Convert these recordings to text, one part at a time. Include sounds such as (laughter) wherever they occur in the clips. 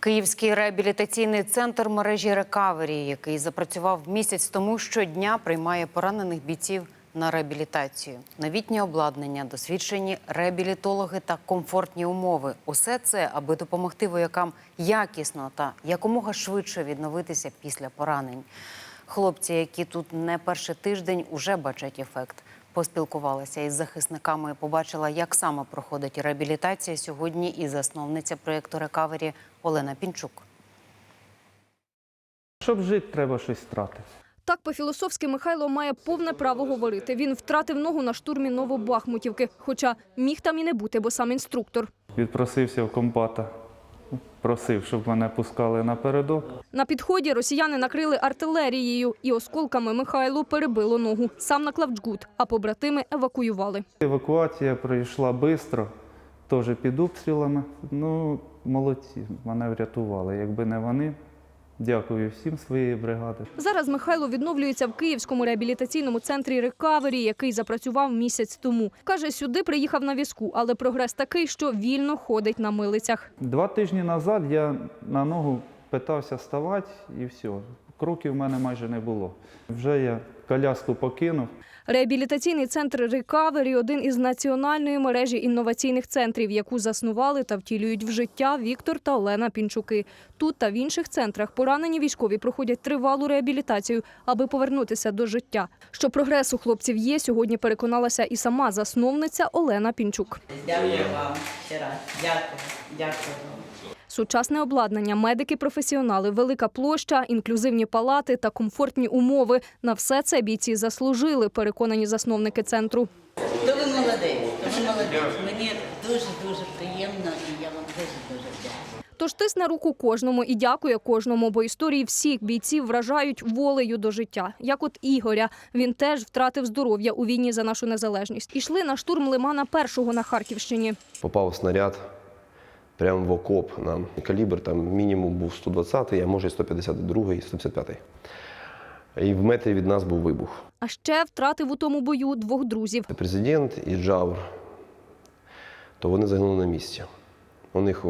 Київський реабілітаційний центр мережі Рекавері, який запрацював місяць тому, щодня приймає поранених бійців на реабілітацію. Новітнє обладнання, досвідчені реабілітологи та комфортні умови. Усе це, аби допомогти воякам якісно та якомога швидше відновитися після поранень. Хлопці, які тут не перший тиждень, уже бачать ефект. Поспілкувалася із захисниками, побачила, як саме проходить реабілітація сьогодні. І засновниця проєкту Рекавері Олена Пінчук. Щоб жити, треба щось втратити. Так по-філософськи Михайло має повне право говорити. Він втратив ногу на штурмі Новобахмутівки, хоча міг там і не бути, бо сам інструктор. Відпросився в комбата, просив, щоб мене пускали напередок. На підході росіяни накрили артилерією і осколками Михайлу перебило ногу. Сам наклав джгут, а побратими евакуювали. Евакуація пройшла швидко, теж під обстрілами. Ну, молодці, мене врятували. Якби не вони, дякую всім своєї бригади. Зараз Михайло відновлюється в Київському реабілітаційному центрі «Рекавері», який запрацював місяць тому. Каже, сюди приїхав на візку, але прогрес такий, що вільно ходить на милицях. Два тижні назад я на ногу питався ставати і все. Кроків в мене майже не було. Вже я коляску покинув. Реабілітаційний центр «Рекавері» – один із національної мережі інноваційних центрів, яку заснували та втілюють в життя Віктор та Олена Пінчуки. Тут та в інших центрах поранені військові проходять тривалу реабілітацію, аби повернутися до життя. Що прогрес у хлопців є, сьогодні переконалася і сама засновниця Олена Пінчук. Дякую вам ще раз. Дякую. Дякую. Сучасне обладнання, медики-професіонали, велика площа, інклюзивні палати та комфортні умови. На все це бійці заслужили, переконані засновники центру. То ви молодець, то ви молодець. Мені дуже-дуже приємно і я вам дуже-дуже вдячна. Тож тисне руку кожному і дякує кожному, бо історії всіх бійців вражають волею до життя. Як от Ігоря, він теж втратив здоров'я у війні за нашу незалежність. Ішли на штурм Лимана першого на Харківщині. попав снаряд прямо в окоп нам. Калібр там мінімум був 120, а може 152, і 155. І в метрі від нас був вибух. А ще втратив у тому бою двох друзів. Президент і Джавр, то вони загинули на місці. У них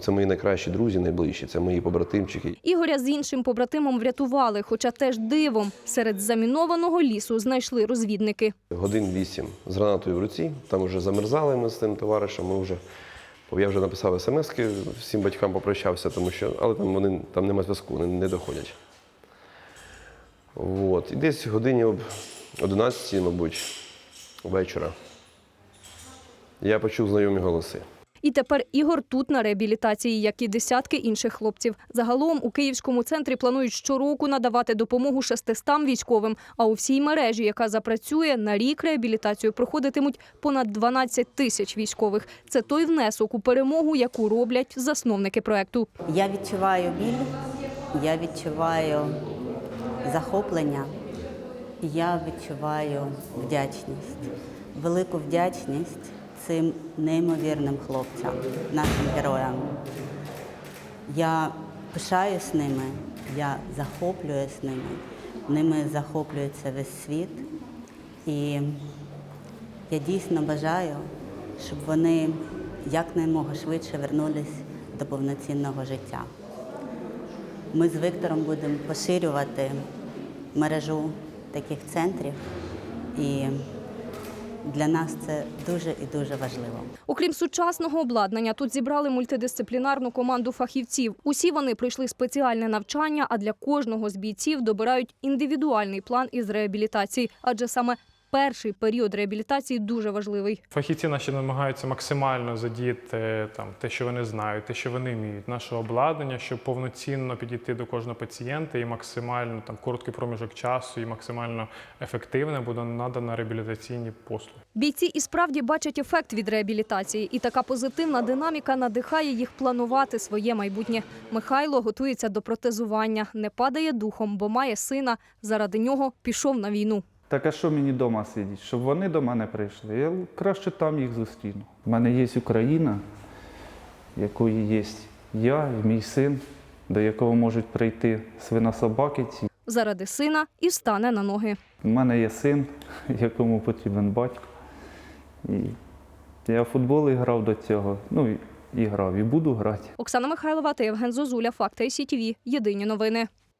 це мої найкращі друзі, найближчі, це мої побратимчики. Ігоря з іншим побратимом врятували, хоча теж дивом серед замінованого лісу знайшли розвідники. Годин вісім з гранатою в руці. Там вже замерзали ми з тим товаришем. Ми вже я вже написав смски, всім батькам попрощався, тому що але там вони там немає зв'язку, не, не доходять. От. І десь годині об 11, мабуть, вечора. Я почув знайомі голоси. І тепер Ігор тут на реабілітації, як і десятки інших хлопців. Загалом у Київському центрі планують щороку надавати допомогу 600 військовим. А у всій мережі, яка запрацює, на рік реабілітацію проходитимуть понад 12 тисяч військових. Це той внесок у перемогу, яку роблять засновники проекту. Я відчуваю біль, я відчуваю захоплення, я відчуваю вдячність, велику вдячність цим неймовірним хлопцям, нашим героям. Я пишаюсь ними, я захоплююсь ними, ними захоплюється весь світ. І я дійсно бажаю, щоб вони якнаймога швидше вернулись до повноцінного життя. Ми з Віктором будемо поширювати мережу таких центрів, і для нас це дуже і дуже важливо. Окрім сучасного обладнання, тут зібрали мультидисциплінарну команду фахівців. Усі вони пройшли спеціальне навчання, а для кожного з бійців добирають індивідуальний план із реабілітації, адже саме перший період реабілітації дуже важливий. Фахівці наші намагаються максимально задіяти там те, що вони знають, те, що вони вміють, наше обладнання, щоб повноцінно підійти до кожного пацієнта і максимально там короткий проміжок часу і максимально ефективно буде надано реабілітаційні послуги. Бійці і справді бачать ефект від реабілітації, і така позитивна динаміка надихає їх планувати своє майбутнє. Михайло готується до протезування, не падає духом, бо має сина. Заради нього пішов на війну. Так а що мені вдома сидіти? Щоб вони до мене прийшли. Я краще там їх зустріну. У мене є Україна, якої є я і мій син, до якого можуть прийти свинособаки. ці. Заради сина і стане на ноги. У мене є син, (laughs) якому потрібен батько. І я в футбол грав до цього. Ну, і і грав, і буду грати. Оксана Михайлова та Євген Зозуля. Факти СІТВ. Єдині новини.